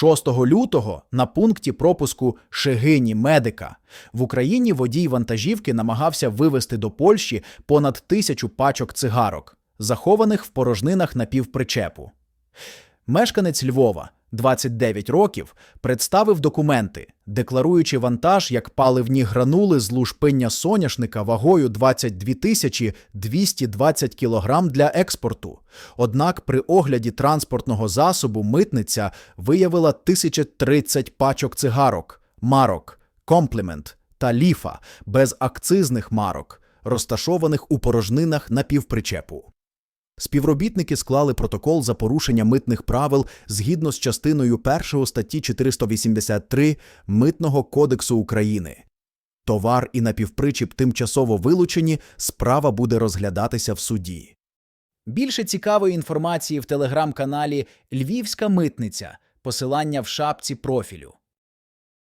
6 лютого на пункті пропуску Шегині Медика в Україні водій вантажівки намагався вивезти до Польщі понад тисячу пачок цигарок, захованих в порожнинах напівпричепу. Мешканець Львова, 29 років, представив документи, декларуючи вантаж як паливні гранули з лушпиння соняшника вагою 22 тисячі 220 кілограм для експорту. Однак при огляді транспортного засобу митниця виявила 1030 пачок цигарок, марок, комплімент та ліфа без акцизних марок, розташованих у порожнинах напівпричепу. Співробітники склали протокол за порушення митних правил згідно з частиною 1 статті 483 Митного кодексу України. Товар і напівпричіп тимчасово вилучені, справа буде розглядатися в суді. Більше цікавої інформації в телеграм-каналі Львівська митниця. Посилання в шапці профілю.